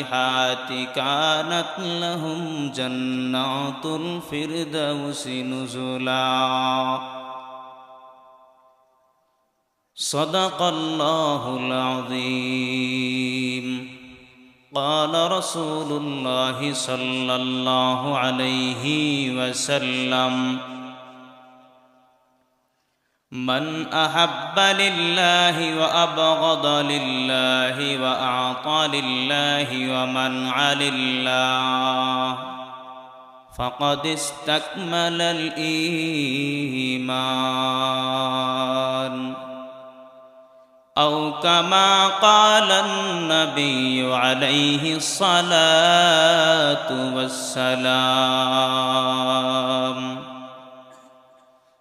الصالحات كانت لهم جنات الفردوس نزلا. صدق الله العظيم. قال رسول الله صلى الله عليه وسلم. من أحب لله وأبغض لله وأعطى لله ومنع لله فقد استكمل الإيمان أو كما قال النبي عليه الصلاة والسلام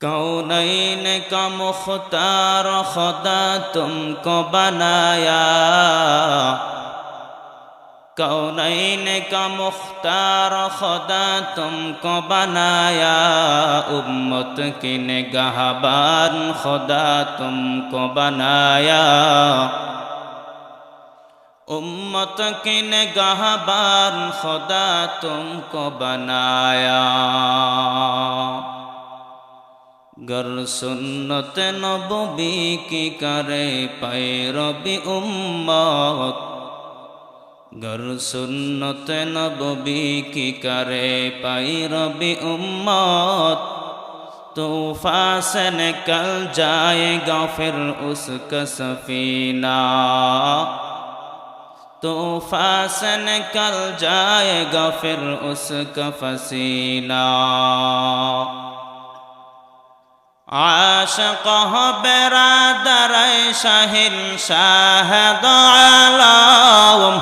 कौनैन का मुख्तार खुदा तुमको बनाया कौनैन का मुख्तार खुदा तुमको बनाया उम्मत की निगाहबान खुदा तुमको बनाया उम्मत की निगाहबान खुदा तुमको बनाया گر سنت نبوی کی کرے پیروی امت گر سنت نبوی کی کرے پیروی امت طوفا سے نکل جائے گا پھر اس کا سفینہ طوفا سے نکل جائے گا پھر اس کا فسینہ আশক হবেরা দারাই শাহিল শাহদ আলম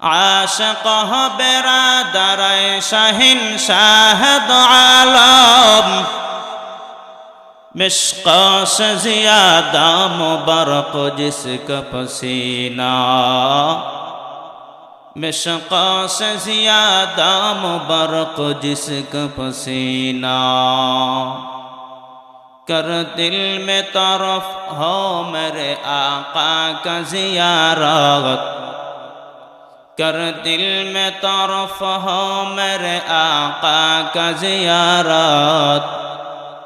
আশক হবেরা দারাই শাহিন শাহদ আলম مشقا سے زیادہ مبارک جس کا مشقا سے زیادہ مبرق جس کا پسینہ کر دل میں طرف ہو میرے آقا کا زیارت کر دل میں طرف ہو میرے آقا کا زیارت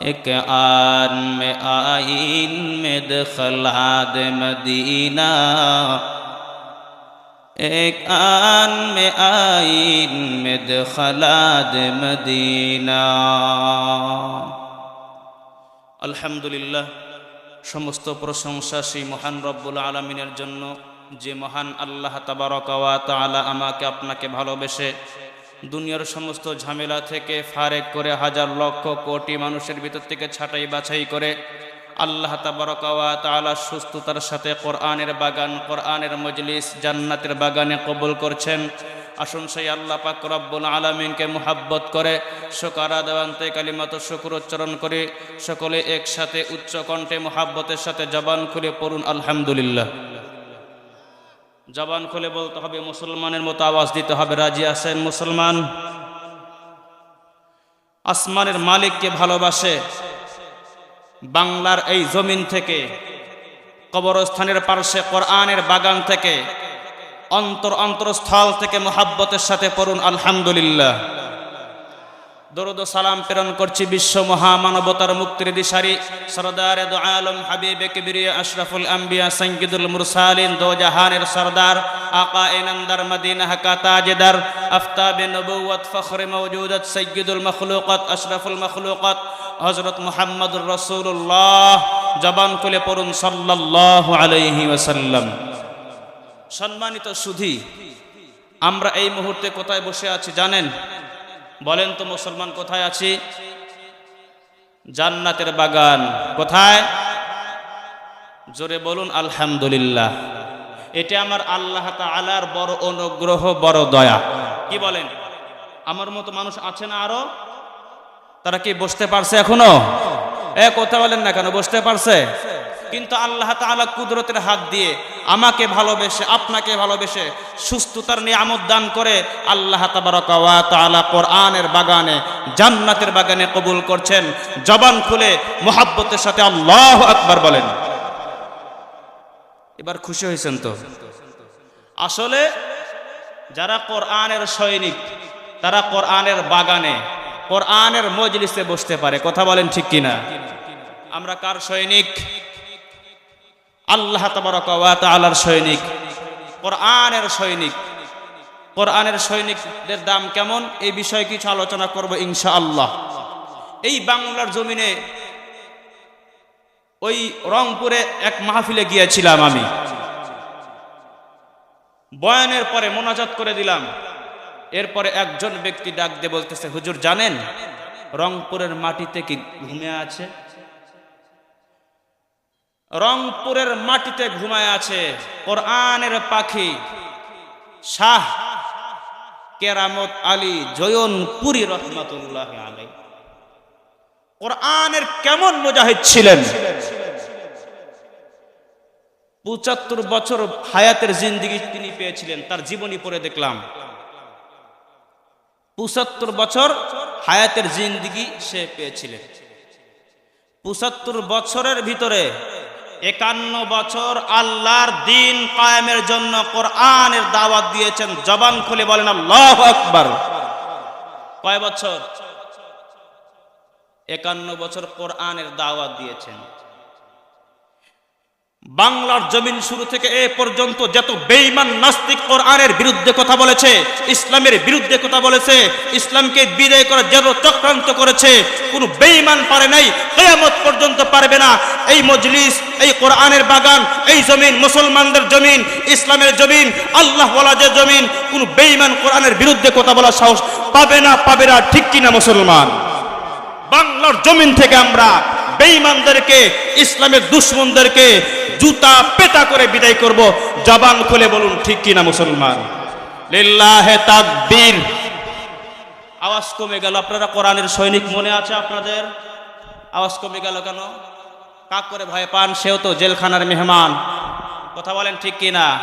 ایک آن میں آئین میں دخل حاد مدینہ ایک آن میں آئین میں دخلاد مدینہ আলহামদুলিল্লাহ, সমস্ত প্রশংসা সেই মহান রব্বুল আলমিনের জন্য, যে মহান আল্লাহ তাবারকাওয়া তালা আমাকে আপনাকে ভালোবেসে দুনিয়ার সমস্ত ঝামেলা থেকে ফারেক করে হাজার লক্ষ কোটি মানুষের ভিতর থেকে ছাটাই বাছাই করে আল্লাহ তাবারকাওয়া তাআলা সুস্থতার সাথে কোরআনের বাগান, কোরআনের মজলিস, জান্নাতের বাগানে কবুল করছেন। আসুন সেই আল্লাহ পাক রব্বুল আলমিনকে মুহাব্বত করে, শোকারা দেওয়ান্তে কালিমাত শুকুর উচ্চারণ করে। সকলে একসাথে উচ্চ কণ্ঠে মুহাব্বতের সাথে জবান খুলে পড়ুন, আলহামদুলিল্লাহ। জবান খুলে বলতে হবে, মুসলমানের মতো আওয়াজ দিতে হবে, রাজি আছেন মুসলমান? আসমানের মালিককে ভালোবাসে বাংলার এই জমিন থেকে, কবরস্থানের পার্শ্বে, কোরআনের বাগান থেকে, অন্তর অন্তরস্থল থেকে মোহাব্বতের সাথে পড়ুন, আলহামদুলিল্লাহ। দরুদ সালাম প্রেরণ করছি বিশ্ব মহামানবতার মুক্তির দিশারি, সরদার আলম হাবিবে কিবরিয়া আশরাফুল আম্বিয়া সঙ্গীদুল মুরসালিন দো জাহানের সরদার, আকা এনন্দার মদিনা হাকা তাজেদার, আফতাবে নবুয়ত ফখরে মৌজুদত সৈয়দুল মখলুকত, আশরাফুল মখলুকত হজরত মুহাম্মদুর রসুল্লাহ জবান খুলে পড়ুন সাল্লাল্লাহু আলাইহি ওয়াসাল্লাম। সম্মানিত সুধি, আমরা এই মুহূর্তে কোথায় বসে আছি জানেন? বলেন তো মুসলমান কোথায় আছি? জান্নাতের বাগান কোথায়? জোরে বলুন, আলহামদুলিল্লাহ। এটা আমার আল্লাহ তাআলার বড় অনুগ্রহ, বড় দয়া। কি বলেন? আমার মতো মানুষ আছে না আরও? তারা কি বসতে পারছে এখনও? এ, কথা বলেন না কেন, বসতে পারছে? কিন্তু আল্লাহ তাআলা কুদরতের হাত দিয়ে আমাকে ভালোবেসে, আপনাকে ভালোবেসে সুস্থতার নিয়ামত দান করে আল্লাহ কোরআনের বাগানে, জান্নাতের বাগানে কবুল করছেন। জবান খুলে মোহাব্বতের সাথে আল্লাহ আকবার বলেন। এবার খুশি হয়েছেন তো? আসলে যারা কোরআনের সৈনিক, তারা কোরআনের বাগানে কোরআনের মজলিসে বসতে পারে। কথা বলেন ঠিক কিনা? আমরা কার সৈনিক? আল্লাহ তালার সৈনিক। কোরআনের সৈনিক। কোরআনের সৈনিকদের দাম কেমন? এই বিষয়ে কিছু আলোচনা করব ইনশা আল্লাহ এই বাংলার জমিনে ওই রংপুরে এক মাহফিলে গিয়েছিলাম আমি। বয়ানের পরে মোনাজাত করে দিলাম। এরপরে একজন ব্যক্তি ডাক দিয়ে বলতেছে, হুজুর, জানেন রংপুরের মাটিতে কি ঘুমে আছে? রংপুরের মাটিতে ঘুমায় আছে কোরআনের পাখি শাহ কেরামত আলী জয়নপুরি রহমাতুল্লাহ আলাই কোরআনের কেমন মুজাহিদ ছিলেন? পঁচাত্তর বছর হায়াতের জিন্দিগি তিনি পেয়েছিলেন, তার জীবনী পড়ে দেখলাম। পঁচাত্তর বছর হায়াতের জিন্দিগি সে পেয়েছিলেন। পঁচাত্তর বছরের ভিতরে একান্ন বছর আল্লাহর দিন কায়েমের জন্য কোরআনের দাওয়াত দিয়েছেন। জবান খুলে বলেন, আল্লাহ আকবার। কয় বছর? একান্ন বছর কোরআনের দাওয়াত দিয়েছেন। বাংলার জমিন শুরু থেকে এ পর্যন্ত যত বেঈমান নাস্তিক কোরআনের বিরুদ্ধে কথা বলেছে, ইসলামের বিরুদ্ধে কথা বলেছে, ইসলামকে বিদায় করার যত চক্রান্ত করেছে, কোনো বেঈমান পারে নাই, কেয়ামত পর্যন্ত পারবে না। এই মজলিস, এই কোরআনের বাগান, এই জমিন, মুসলমানদের জমিন, ইসলামের জমিন আল্লাহ যে জমিন, কোনো বেঈমান কোরআনের বিরুদ্ধে কথা বলার সাহস পাবে না পাবে না, ঠিক কিনা মুসলমান? বাংলার জমিন থেকে আমরা বেঈমানদেরকে, ইসলামের দুশ্মনদেরকে জুতা পেটা করে বিদায় করব। জবান খুলে বলুন, ঠিক কিনা মুসলমান? আওয়াজ কমে গেল। আপনারা কোরআনের সৈনিক মনে আছে আপনাদের? আওয়াজ কমে গেল কেন? কাক করে ভয় পান? সেও তো জেলখানার মেহমান। কথা বলেন ঠিক কিনা?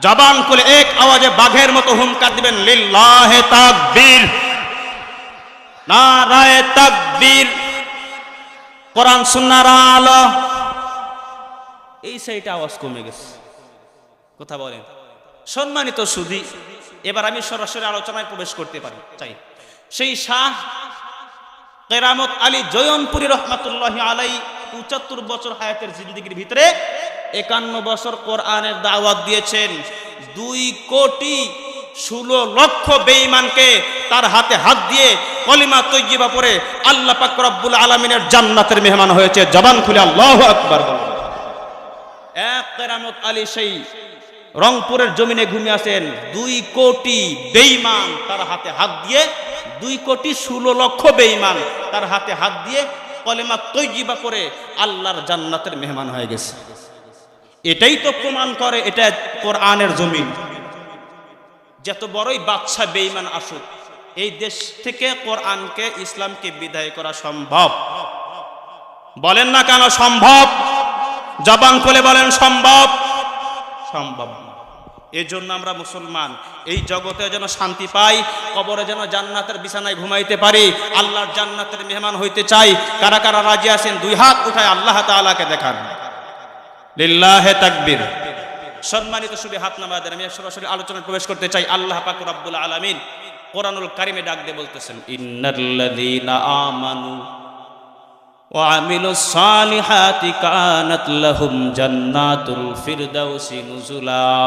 জবান খুলে এক আওয়াজে বাঘের মতো হুঙ্কার দিবেন, লিল্লাহে তাকবীর। নারায়ে তাকবীর। কোরআন সুন্নার আলো। এই সাইডে আওয়াজ কমে গেছে। কথা বলেন। সম্মানিত সুদী এবার আমি সরাসরি আলোচনায় প্রবেশ করতে পারি, চাই। সেই শাহ কেরামত আলী জয়নপুরী রহমাতুল্লাহ আলাই পঁচাত্তর বছর হায়াতের জিন্দগির ভিতরে একান্ন বছর কোরআনের দাওয়াত দিয়েছেন। দুই কোটি ষোলো লক্ষ বেঈমানকে তার হাতে হাত দিয়ে কলিমা তৈজিবা পরে আল্লাহ পাক রব্বুল আলমিনের জান্নাতের মেহমান হয়েছে। জবান খুলে আল্লাহ আকবার বলেন। এক কেরামত আলী সেই রংপুরের জমিনে ঘুমিয়ে আছেন। দুই কোটি বেঈমান তার হাতে হাত দিয়ে, দুই কোটি ষোলো লক্ষ বেঈমান তার হাতে হাত দিয়ে কলেমা তৈজিবা করে আল্লাহর জান্নাতের মেহমান হয়ে গেছে। এটাই তো প্রমাণ করে এটা কোরআনের জমিন। যত বড়ই বাচ্চা বেঈমান আসুক, এই দেশ থেকে কোরআনকে, ইসলামকে বিদায় করা সম্ভব। বলেন না কেন সম্ভব? জবান খুলে বলেন, সম্ভব? সম্ভব। এই জন্য আমরা মুসলমান, এই জগতে যেন শান্তি পাই, কবরে যেন জান্নাতের বিছানায় ঘুমাইতে পারি, আল্লাহর জান্নাতের মেহমান হইতে চাই। কারা কারা রাজি আছেন, দুই হাত উঠায় আল্লাহ তাআলাকে দেখান। লিল্লাহে তাকবীর। সম্মানিত শুধু হাত নামাদের আমি সরাসরি আলোচনায় প্রবেশ করতে চাই, আল্লাহ পাক রব্বুল আলামিন কোরআনুল কারিমে ডাক দিয়ে বলতেছেন, ইন্নাল্লাযীনা আমানু وعملوا الصالحات كانت لهم جنات الفردوس نزلا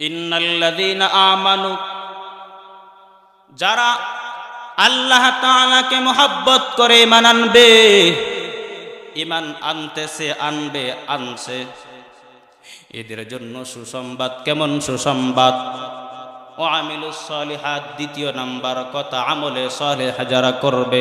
إن الذين آمنوا যারা আল্লাহ তাআলাকে মোহাব্বত করে ইমান আনবে ইমান আনতেছে আনবে আনছে এদের জন্য সুসংবাদ কেমন সুসংবাদ ও আমিলুস সলিহাত দ্বিতীয় নাম্বার কথা আমলে সলেহ যারা করবে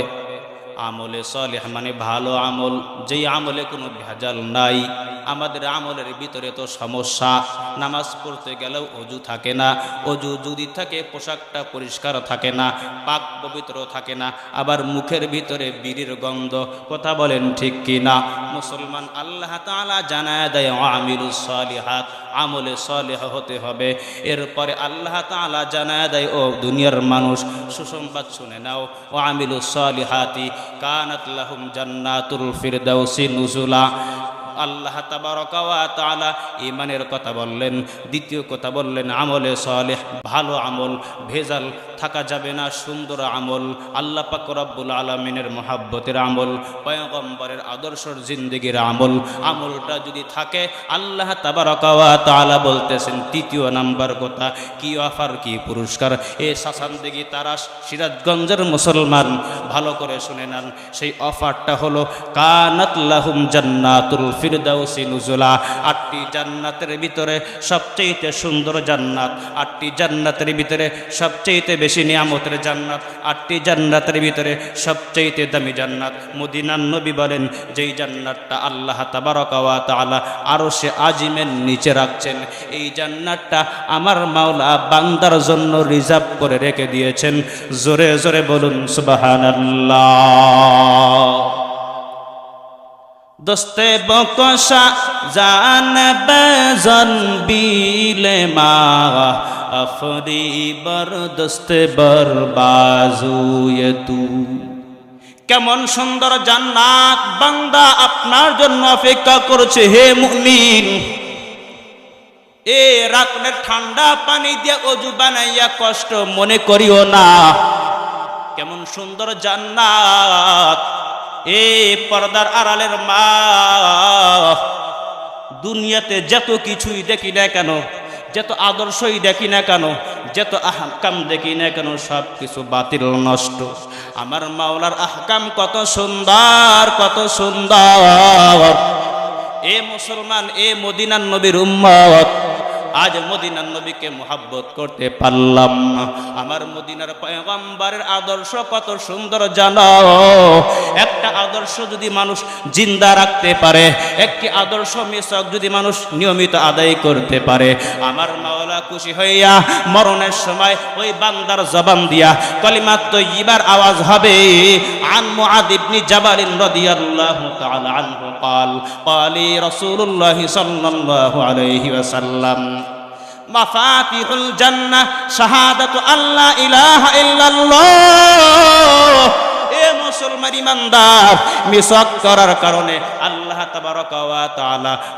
আমলে সলেহ মানে ভালো আমল। যেই আমলে কোনো ভেজাল নাই। আমাদের আমলের ভিতরে তো সমস্যা। নামাজ পড়তে গেলেও অজু থাকে না। অজু যদি থাকে, পোশাকটা পরিষ্কার থাকে না, পাক পবিত্র থাকে না। আবার মুখের ভিতরে বিড়ির গন্ধ, কথা বলেন ঠিক কি না মুসলমান আল্লাহ তালা জানায় দেয় আমিরুস সলিহাত। আমলে সলেহ হতে হবে। এরপরে আল্লাহ তালা জানায় দেয়, ও দুনিয়ার মানুষ, সুসংবাদ শুনে নাও। ও আমিলু সলিহাতি কানাতলাহুম জান্নাতুল ফিরদাউসি নুজুলা। আল্লাহ তাবারকা ওয়া তাআলা ইমানের কথা বললেন, দ্বিতীয় কথা বললেন, আমলে সলেহ, ভালো আমল, ভেজাল থাকা যাবে না, সুন্দর আমল, আল্লাহ পাক রব্বুল আলামিনের মহাব্বতের আমল, পয়গম্বরের আদর্শর জিন্দেগির আমল, আমলটা যদি থাকে, আল্লাহ তাবারকা ওয়া তাআলা বলতেছেন, তৃতীয় নাম্বার কথা, কি অফার, কি পুরস্কার? এ শাসান সাসান্দিগি তারা সিরাজগঞ্জের মুসলমান, ভালো করে শুনে নেন, সেই অফারটা হলো, কানাত লাহুম জান্নাতুল ফিরদাউসি নুজুলা, আটটি জান্নাতের ভিতরে সবচেয়ে সুন্দর জান্নাত, আটটি জান্নাতের ভিতরে সবচেয়ে বেশি নিয়ামতের জান্নাত, আটটি জান্নাতের ভিতরে সবচেয়ে দামি জান্নাত। মদিনার নবী বলেন, যেই জান্নাতটা আল্লাহ তাবারকা ওয়া তাআলা আরও সে আজিমের নিচে রাখছেন, এই জান্নাতটা আমার মাওলা বান্দার জন্য রিজার্ভ করে রেখে দিয়েছেন। জোরে জোরে বলুন, সুবহানাল্লাহ। দোস্তে বকশা জান বেজন বিলে মা। আফরি বর, দোস্তে বর, বাজুয়ে তু। কেমন সুন্দর জান্নাত বান্দা আপনার জন্য অপেক্ষা করছে, হে মুমিন। এ রাতের ঠান্ডা পানি দিয়ে অজু বানাইয়া কষ্ট মনে করিও না। কেমন সুন্দর জান্নাত এ পর্দার আড়ালের মা, দুনিয়াতে যত কিছুই দেখি না কেন, যত আদর্শই দেখি না কেন, যত আহকাম দেখি না কেন, সব কিছু বাতিল, নষ্ট। আমার মাওলার আহকাম কত সুন্দর কত সুন্দর। এ মুসলমান, এ মদিনার নবীর উম্মত। আজ মদিনার নবীকে মোহাব্বত করতে পারলাম না আমার মদিনার পয়গম্বরের আদর্শ কত সুন্দর জানো একটা আদর্শ যদি মানুষ জিন্দা রাখতে পারে একটি আদর্শ মিশক যদি মানুষ নিয়মিত আদায় করতে পারে আমার মাওলা খুশি হইয়া মরণের সময় ওই বান্দার জবান দিয়া কলিমাত তৈবার আওয়াজ হবে আন মুআদ ইবনে জাবাল রাদিয়াল্লাহু তাআলা আনহু قال قال رسول الله صلى الله عليه وسلم জান্নাহ আল্লাহ এ মুসলমান করার কারণে আল্লাহ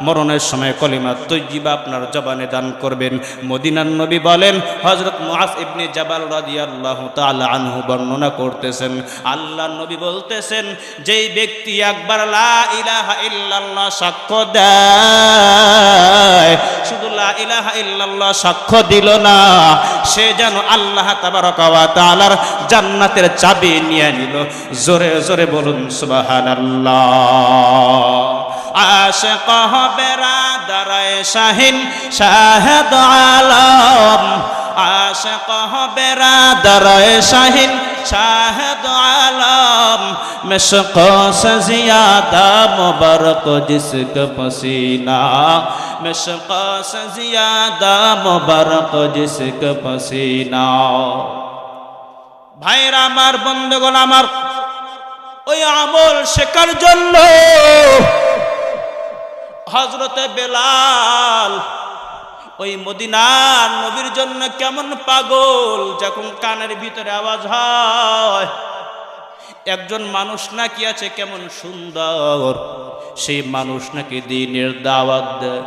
মরণের সময় কলিমা তৈজিবা আপনার জবানে দান করবেন। মদিনার নবী বলেন হজরত ইবনে জাবাল রাদিয়াল্লাহু আল্লাহ আনহু বর্ণনা করতেছেন। আল্লাহ নবী বলতেছেন, যেই ব্যক্তি একবার সাক্ষ্য দেয় শুধু সাক্ষ্য দিল না, সে যেন আল্লাহ তাআলার জান্নাতের চাবি নিয়ে নিল। জোরে জোরে বলুন, সুবহানাল্লাহ। আশিক হবে রাদারায় শাহিন শাহেদ আলম। আশেক হবে রাদারয় শাহিন, শাহেদ আলম, মেশক سے দা مبارک جس کا پسینہ مشق سے زیادہ مبارک جس ভাইরা আমার, বন্ধুগণ আমার, ওই আমল শেখার জন্য হজরতে বেলাল ওই মদিনার নবীর জন্য কেমন পাগল, যখন কানের ভিতরে আওয়াজ হয়, একজন মানুষ নাকি আছে কেমন সুন্দর, সেই মানুষ নাকি দিনের দাওয়াত দেয়।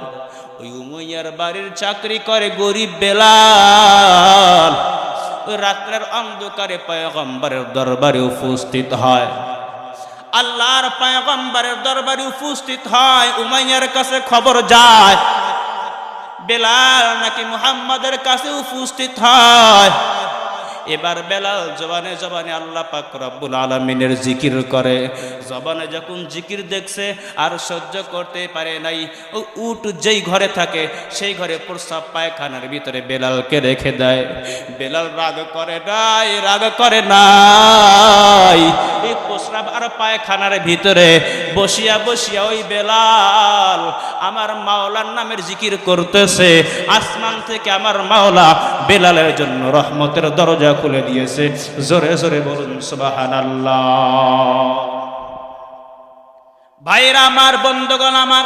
ওই উমইয়ার বাড়ির চাকরি করে গরিব বেলাল, ওই রাত্রের অন্ধকারে পয়গম্বরের দরবারে উপস্থিত হয়। আল্লাহর পয়গম্বরের দরবারে উপস্থিত হয়, উমাইয়ার কাছে খবর যায় বেলাল নাকি মুহাম্মাদের কাছে উপস্থিত হয়? এবার বেলাল জবানে জবানে আল্লাহ পাক রব্বুল আলমিনের জিকির করে। জবানে যখন জিকির দেখছে, আর সহ্য করতে পারে নাই, ও উট যেই ঘরে থাকে, সেই ঘরে প্রস্রাব পায়খানার ভিতরে বেলালকে রেখে দেয়। বেলাল রাগ করে নাই, রাগ করে নাই। এই প্রস্রাব আর পায়খানার ভিতরে বসিয়া বসিয়া ওই বেলাল আমার মাওলার নামের জিকির করতেছে। আসমান থেকে আমার মাওলা বেলালের জন্য রহমতের দরজা খুলে দিয়েছে। জোরে জোরে বলুন সুবাহান ভাইরা আমার, বন্ধুগণ আমার,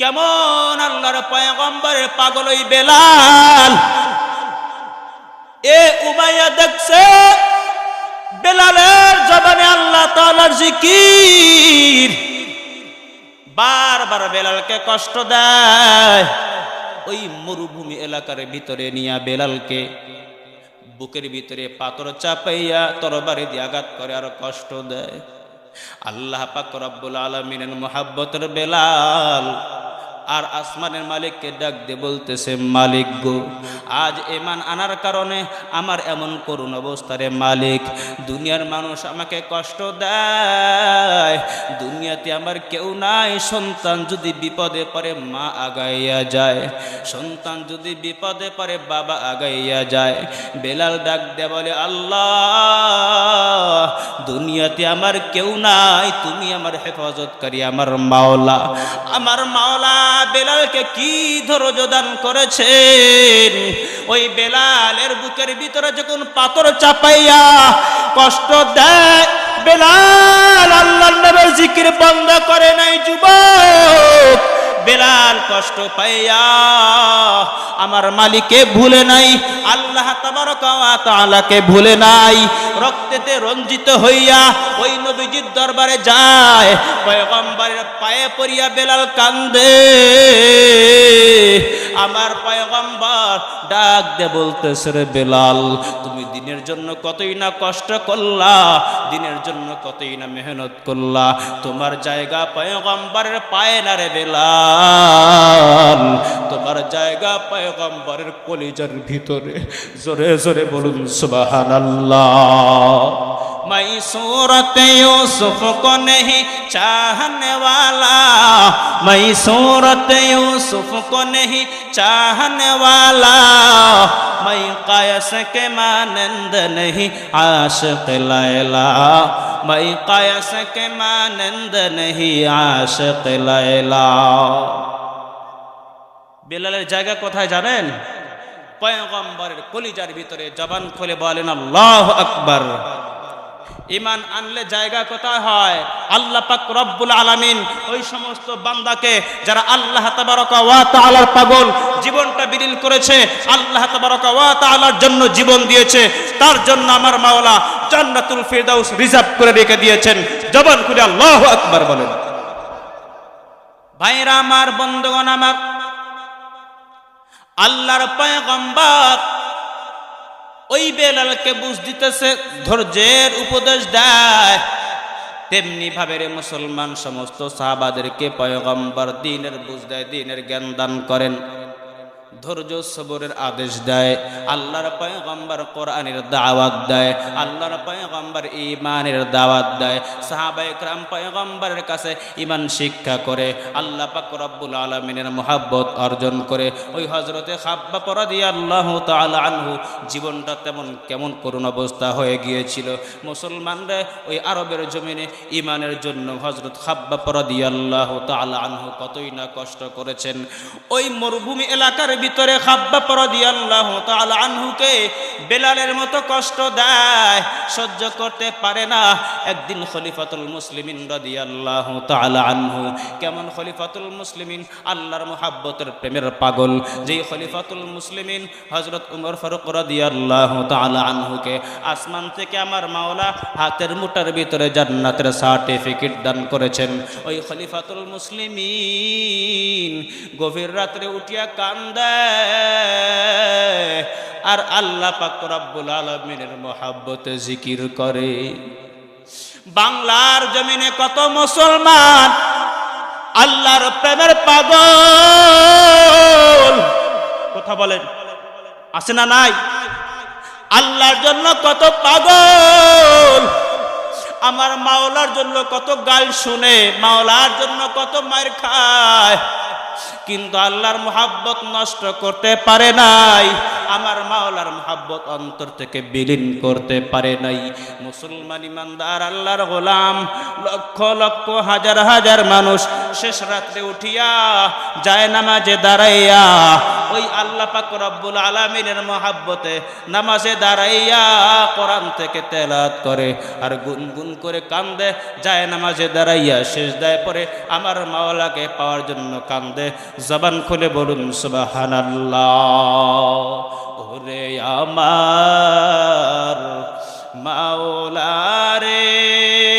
কেমন আল্লাহর পয়গম্বরের পাগল ওই বেলাল? এ উমাইয়া দেখছে, বেলালের জবানে আল্লাহ তাআলার জিকির। বারবার বেলালকে কষ্ট দেয়। ওই মরুভূমি এলাকার ভিতরে নিয়া বেলালকে বুকের ভিতরে পাথর চাপাইয়া তরবারি দিয়ে আঘাত করে আর কষ্ট দেয়। আল্লাহ পাক রব্বুল আলমিনের মোহাব্বতের বেলাল আর আসমানের মালিককে ডাক দিয়ে বলতেছে, মালিক গো, আজ এমান আনার কারণে আমার এমন করুণ অবস্থারে মালিক। দুনিয়ার মানুষ আমাকে কষ্ট দেয়। দুনিয়াতে আমার কেউ নাই। সন্তান যদি বিপদে পড়ে, মা আগাইয়া যায়। সন্তান যদি বিপদে পড়ে, বাবা আগাইয়া যায়। বেলাল ডাক দে বলে, আল্লাহ, দুনিয়াতে আমার কেউ নাই। তুমি আমার হেফাজতকারী, আমার মাওলা। আমার মাওলা বেলালকে কি ধৈর্য দান করেছেন? ওই বেলালের বুকের ভিতরে যখন পাথর চাপাইয়া কষ্ট দেয়, বেলাল আল্লাহ নবের জিকির বন্ধ করে নাই, যুবক। বেলাল কষ্ট পাইয়া আমার মালিকে ভুলে নাই, আল্লাহ তাআলাকে ভুলে নাই, রক্তেতে রঞ্জিত হইয়া ওই নবীজির দরবারে যায়, পয়গম্বরের পায়ে পড়িয়া বেলাল কান্দে। আমার পয়গম্বর ডাক দে বলতেছে, রে বেলাল, তুমি দিনের জন্য কতই না কষ্ট করলা, দিনের জন্য কতই না মেহনত করলা, তোমার জায়গা পয়গম্বরের পায়ে না রে বেলাল। তোমার জায়গা পয়গম্বরের কলিজার ভিতরে। জোরে জোরে বলুন সুবহানাল্লাহ। میں صورت یوسف کو نہیں چاہنے والا میں صورت یوسف کو نہیں چاہنے والا میں قیس کے مانند نہیں عاشق لیلا میں قیس کے مانند نہیں عاشق لیلا বেলালের জায়গা কোথায় জানেন পয়গম্বরের কলিজার ভিতরে জবান খুলে বলেন اللہ اکبر ইমান আনলে জায়গা কোথায় হয়? আল্লাহ পাক রব্বুল আলামিন ওই সমস্ত বান্দাকে, যারা আল্লাহ তাবারকা ওয়া তাআলার পাগল, জীবনটা বিলীন করেছে, আল্লাহ তাবারকা ওয়া তাআলার জন্য জীবন দিয়েছে। তার জন্য আমার মাওলা জান্নাতুল ফিরদাউস রিজার্ভ করে রেখে দিয়েছেন। জবান খুলে আল্লাহু আকবার বলেন। ভাইরা আমার বন্ধুগণ আমার, আল্লাহর পয়গম্বর ওই বেলালকে বুঝ দিতেছে, ধৈর্যের উপদেশ দেয়। তেমনি ভাবে রে মুসলমান সমস্ত সাহাবাদেরকে পয়গম্বর, দিনের বুঝ দেয়, দিনের জ্ঞান দান করেন। ধৈর্য সবরের আদেশ দেয়, আল্লাহর পয়গম্বর কোরআনের দাওয়াত দেয়, আল্লাহর পয়গম্বর ইমানের দাওয়াত দেয়। সাহাবা একরাম পয়গম্বরের কাছে ইমান শিক্ষা করে, আল্লাহ পাক রব্বুল আলমিনের মোহাব্বত অর্জন করে। ওই হজরতে খাব্বা পরাদি আল্লাহ তাআলা আনহু জীবনটা তেমন কেমন করুণ অবস্থা হয়ে গিয়েছিল। মুসলমানরা ওই আরবের জমিনে ইমানের জন্য হজরত খাব্বা পরাদি আল্লাহ তাআলা আনহু কতই না কষ্ট করেছেন। ওই মরুভূমি এলাকার ভিতরে খাব্বা পরাদিয়াল্লাহু তাআলা আনহুকে বেলালের মতো কষ্ট দেয়, সহ্য করতে পারে না। একদিন খলিফাতুল মুসলিমিন রাদিয়াল্লাহু তাআলা আনহু, কেমন খলিফাতুল মুসলিমিন? আল্লাহর মুহাব্বতের প্রেমের পাগল। যেই খলিফাতুল মুসলিমিন হযরত উমর ফারুক রাদিয়াল্লাহু তাআলা আনহুকে আসমান থেকে আমার মাওলা হাতের মুঠার ভিতরে জান্নাতের সার্টিফিকেট দান করেছেন। ওই খলিফাতুল মুসলিমিন গভীর রাত্রে উঠিয়া কান্দে আর আল্লাহ পাক রব্বুল আলমিনের মহাব্বতে জিকির করে। বাংলার জমিনে কত মুসলমান আল্লাহর প্রেমের পাগল। কথা বলেন। আছে না নাই? আল্লাহর জন্য কত পাগল। আমার মাওলার জন্য কত গাল শুনে, মাওলার জন্য কত মার খায়। কিন্তু আল্লাহর মোহাব্বত নষ্ট করতে পারে নাই। আমার মাওলার মোহাব্বত অন্তর থেকে বিলীন করতে পারে নাই। মুসলমান ইমানদার, আল্লাহর গোলাম, লক্ষ লক্ষ, হাজার হাজার মানুষ শেষ রাত্রে উঠিয়া যায় নামাজে দাঁড়াইয়া ওই আল্লাহ পাক রব্বুল আলামিনের মহাব্বতে নামাজে দাঁড়াইয়া কোরআন থেকে তেলাত করে আর গুনগুন করে কান্দে যায় নামাজে দাঁড়াইয়া শেষ দেয় পরে আমার মাওলাকে পাওয়ার জন্য কান্দে। জবান খুলে বলুন, সুবহানাল্লাহ। ওরে আমার মাওলারে আমার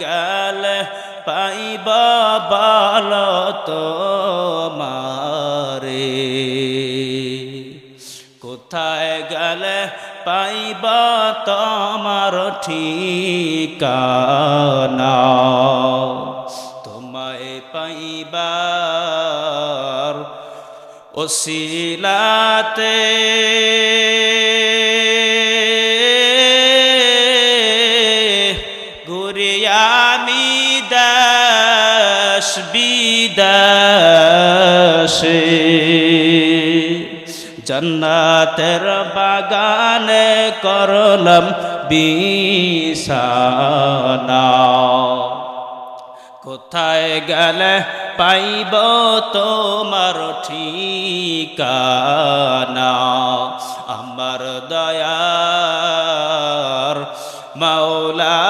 গেলে পাইব বল মারে কোথায় গেলে পাইব তোমার ঠিকানা? তোমায় পাইবার ওসিলাতে বিদাসে জন্নাতের বাগানে করলাম বিছানা। কোথায় গেলে পাইব তোমার ঠিকানা? আমার দয়ার মাওলারে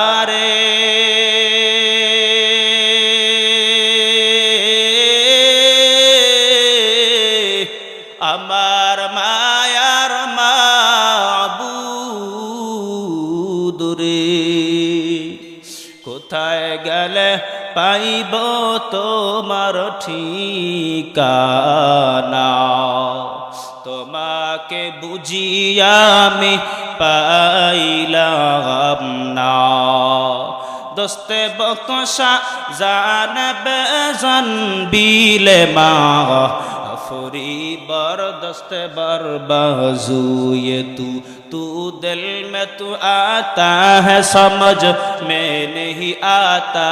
ঠিকানা তোমাকে বুঝিয়া আমি পাইলাম না। দোস্তে বকশা জানবে জনবিলে মা। فوری بر بازو یہ تو تو دل میں تو آتا ہے سمجھ میں نہیں آتا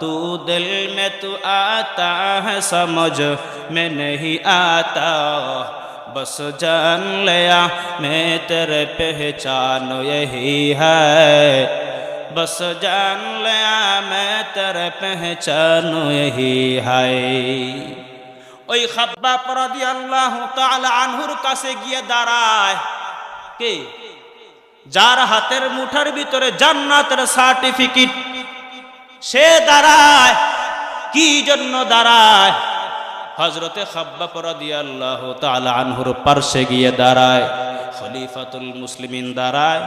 تو دل میں تو آتا ہے سمجھ، میں نہیں آتا۔ بس جان لیا، میں تیرے پہچان یہی ہے۔ بس جان لیا، میں تیرے پہچان یہی ہے۔ ওই খাব্বাব سے তাআলা আনহুর কাছে کہ جارہا تیرے موٹھر بھی تیرے جنہ تیرے সার্টিফিকেট সে দাঁড়ায়, কি জন্য দাঁড়ায়? হজরতে খাব্বা পরাদি আল্লাহ তাআলা আনহুর পার্শ্বে গিয়ে দাঁড়ায়। খলিফাতুল মুসলিমিন দাঁড়ায়,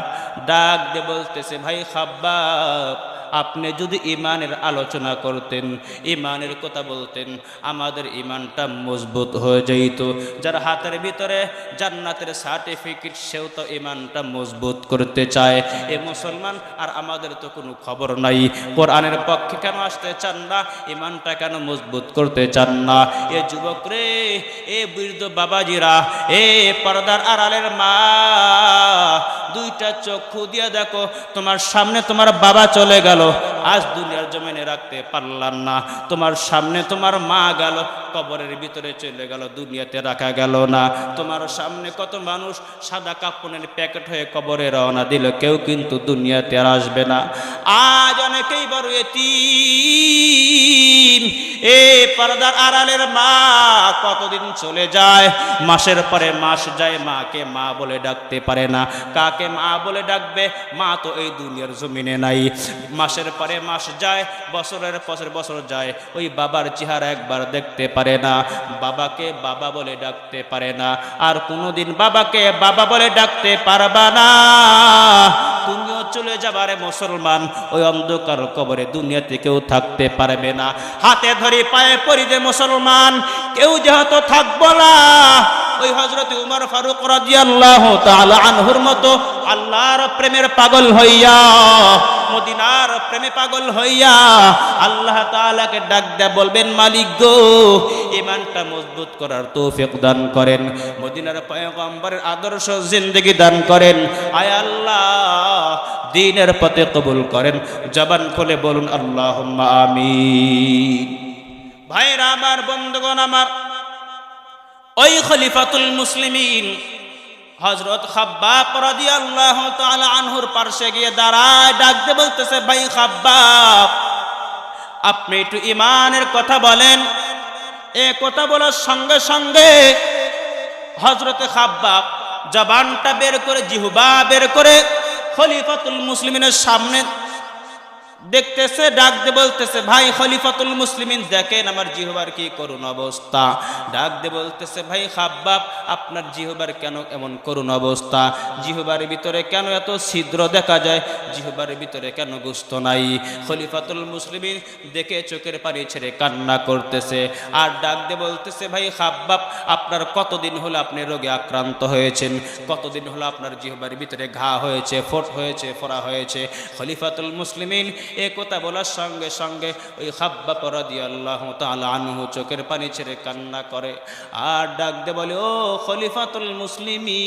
ডাক দে বলতেছে, ভাই খাব্বাব আপনি যদি ইমানের আলোচনা করতেন, ইমানের কথা বলতেন, আমাদের ইমানটা মজবুত হয়ে যেত যার হাতের ভিতরে জান্নাতের সার্টিফিকেট সেও তো ইমানটা মজবুত করতে চায়। এ মুসলমান, আর আমাদের তো কোনো খবর নাই। কোরআনের পক্ষে কেন আসতে চান না? ইমানটা কেন মজবুত করতে চান না? এ যুবক রে, এ বৃদ্ধ বাবাজিরা, এ পর্দার আড়ালের মা দুইটা চক্ষু দিয়ে দেখো তোমার সামনে তোমার বাবা চলে গেল। আজ দুনিয়ার জমিনে রাখতে পারলাম না। তোমার সামনে তোমার মা গেল, কবরের ভিতরে চলে গেল, দুনিয়াতে রাখা গেল না। তোমার সামনে কত মানুষ সাদা কাপড়ের প্যাকেট হয়ে কবরে রওনা দিল, কেউ কিন্তু দুনিয়াতে আর আসবে না। আজ অনেকেই বড় এতিম। এ পর্দার আড়ালের মা কতদিন চলে যায়? মাসের পরে মাস যায়, মাকে মা বলে ডাকতে পারে না। কাকে মা বলে ডাকবে? মা তো এই দুনিয়ার জমিনে নাই। মাসের পরে মাস যায় বছরের বছর বছর যায়, ওই বাবার চেহারা একবার দেখতে পারে না। বাবাকে বাবা বলে ডাকতে পারে না। আর কোনোদিন বাবাকে বাবা বলে ডাকতে পারবা না। তুমিও চলে যাবারে মুসলমান, ওই অন্ধকার কবরে দুনিয়াতে কেউ থাকতে পারবে না। হাতে ধরে পায়ে পড়ি দে মুসলমান, কেউ যেহেতু থাকব না। ওই হজরত উমর ফারুক রাদিয়াল্লাহু তাআলা আনহুর মতো আল্লাহর প্রেমের পাগল হইয়া, মদিনার প্রেমে পাগল হইয়া আল্লাহ তাআলাকে ডাক দেয়া বলবেন, মালিক গো ইমানটা মজবুত করার তৌফিক দান করেন, মদিনার পয়গম্বরের আদর্শ জিন্দেগি দান করেন, আয় আল্লাহ, দিনের পথে কবুল করেন। জবান খুলে বলুন, আল্লাহুম্মা আমিন। ভাইরা আমার, বন্ধুগণ আমার ওই খলিফাতুল মুসলিমিন। হজরত খাব্বাব রাদিয়াল্লাহু তাআলা আনহুর পাশে গিয়ে দাঁড়ায়, ডাকতে বলতেছে, ভাই খাব্বাব, আপনি একটু ইমানের কথা বলেন। এ কথা বলার সঙ্গে সঙ্গে হজরতে খাব্বাব জবানটা বের করে, জিহুবা বের করে খলিফাতুল মুসলিমিনের সামনে দেখতেছে, ডাক দিয়ে বলতেছে, ভাই খলিফাতুল মুসলিমিন, দেখেন আমার জিহবার কি করুণ অবস্থা। ডাক দিয়ে বলতেছে, ভাই খাব্বাব, আপনার জিহবার কেন এমন করুণ অবস্থা? জিহবার ভিতরে কেন এত ছিদ্র দেখা যায়? জিহবার ভিতরে কেন গুস্ত নাই? খলিফাতুল মুসলিমিন দেখে চোখের পানি ছেড়ে কান্না করতেছে আর ডাক দিয়ে বলতেছে, ভাই খাব্বাব, আপনার কতদিন হলো আপনি রোগে আক্রান্ত হয়েছেন? কতদিন হলো আপনার জিহবার ভিতরে ঘা হয়েছে, ফোট হয়েছে, ফোড়া হয়েছে? খলিফাতুল মুসলিমিন এ কথা বলার সঙ্গে সঙ্গে ওই হাব্বা পরা দিয়ে আল্লাহ তাআলা আনহু চোখের পানি ছেড়ে কান্না করে আর ডাক দে বলে, ও খলিফাতুল মুসলিমিন,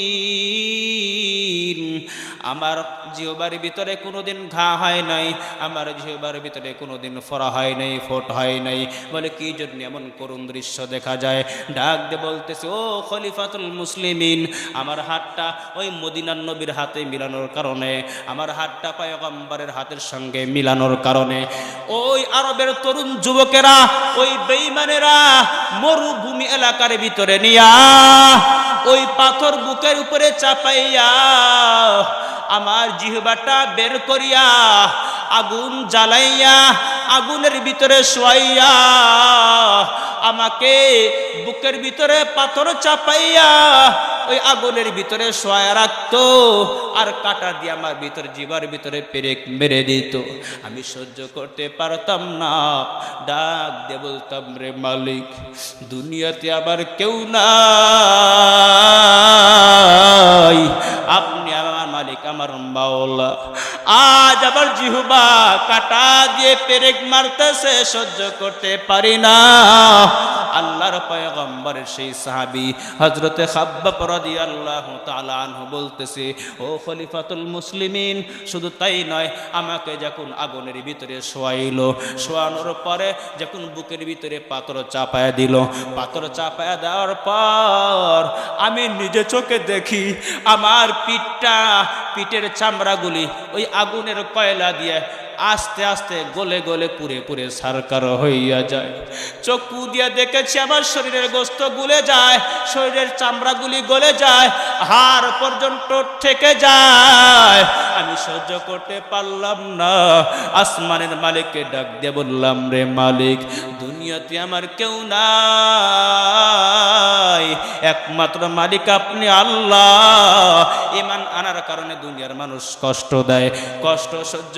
আমার জিহবার ভিতরে কোনোদিন ঘা হয় নাই, আমার জিহবার ভিতরে কোনোদিন ফরা হয় নাই, ফোট হয় নাই। বলে, কি জন্য এমন করুণ দৃশ্য দেখা যায়? ডাক দে বলতেছে, ও খলিফাতুল মুসলিমিন, আমার হাতটা ওই মদিনার নবীর হাতে মিলানোর কারণে, আমার হাতটা পয়গম্বরের হাতের সঙ্গে মিলানোর কারণে। ওই আরবের তরুণ যুবকেরা, ওই বেইমানেরা মরুভূমি এলাকার ভিতরে নিয়া, ওই পাথর বুকের উপরে চাপাইয়া আমার জিহবাটা বের করিয়া আগুন জ্বালাইয়া, আগুনের ভিতরে শোয়াইয়া, আমাকে বুকের ভিতরে পাথর চাপাইয়া ওই আগুনের ভিতরে শোয়া রাখতো আর কাটা দিয়ে আমার ভিতরে জীবার ভিতরে পেরেক মেরে দিত। আমি সহ্য করতে পারতাম না। ডাক দিয়ে বলতাম, রে মালিক, দুনিয়াতে আবার কেউ নাই। আপনি আমার মাওলা। আজ আবার জিহুবা কাটা দিয়ে পেরেক মারতেছে সহ্য করতে পারি না। আল্লাহর পয়গম্বরের সেই সাহাবী হযরতে খাব্বাব রাদিয়াল্লাহু তাআলা আনহু বলতেছে, ও খলিফাতুল মুসলিমিন, শুধু তাই নয়, আমাকে যখন আগুনের ভিতরে শোয়াইলো, শোয়ানোর পরে যখন বুকের ভিতরে পাথর চাপায়া দিল, পাথর চাপায়া দেওয়ার পর আমি নিজে চোখে দেখি, আমার পিঠটা, পিঠের চামড়াগুলি ওই আগুনের কয়লা দিয়ে আস্তে আস্তে গলে গলে পুরে পুরে সারকার হইয়া যায়। চক্ষু দিয়ে দেখেছি আমার শরীরের গোস্ত গুলে যায়, শরীরের চামড়াগুলি গলে যায়, হাড় পর্যন্ত থেকে যায়। আমি সহ্য করতে পারলাম না, আসমানের মালিককে ডাক দিয়ে বললাম, রে মালিক, দুনিয়াতে আমার কেউ নাই, একমাত্র মালিক আপনি আল্লাহ। ইমান আনার কারণে দুনিয়ার মানুষ কষ্ট দেয়, কষ্ট সহ্য